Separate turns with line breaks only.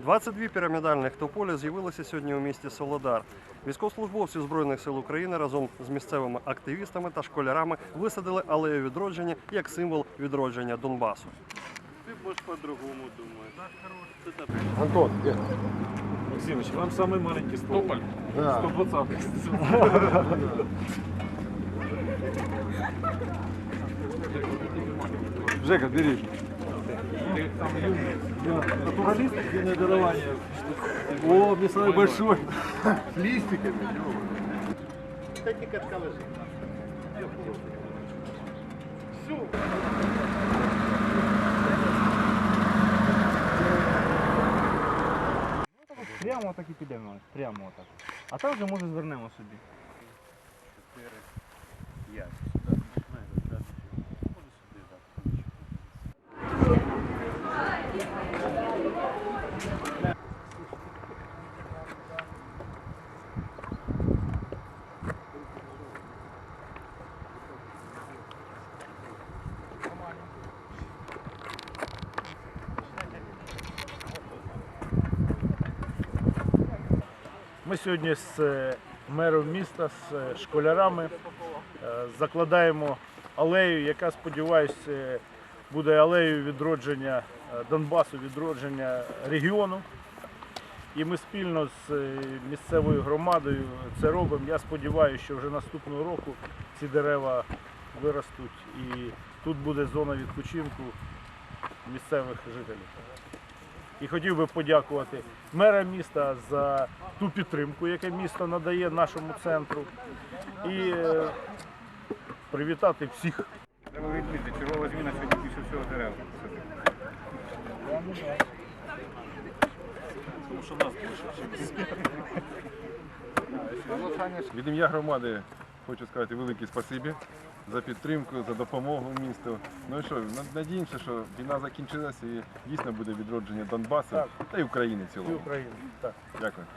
22 пірамідальних тополі з'явилися сьогодні у місті Солодар. Військовослужбовці Збройних сил України разом з місцевими активістами та школярами висадили алею відродження як символ відродження Донбасу.
Ты будешь по-другому думать. Это
Антон, где?
Максимович, вам самый маленький стол. Тополь.
Да.
120.
Жека, бери.
Ты самый юный.
Натуралист, генное дарование. О, мясной большой. С листиками.
Прямо так і підемо, прямо так. А там вже може звернемо собі.
Ми сьогодні з е, мером міста, з е, школярами е, закладаємо алею, яка, сподіваюся, буде алеєю відродження Донбасу, відродження регіону. І ми спільно з місцевою громадою це робимо. Я сподіваюся, що вже наступного року ці дерева виростуть і тут буде зона відпочинку місцевих жителів. І хотів би подякувати мера міста за ту підтримку, яку місто надає нашому центру. І е, привітати всіх
Треба відмітити, чергова зміна сьогодні більше всього дерев. Від ім'я громади хочу сказати велике спасибі за підтримку, за допомогу місту. Ну і що, над- надіємося, що війна закінчилася і дійсно буде відродження Донбасу та й України в
і
цілому.
Так.
Дякую.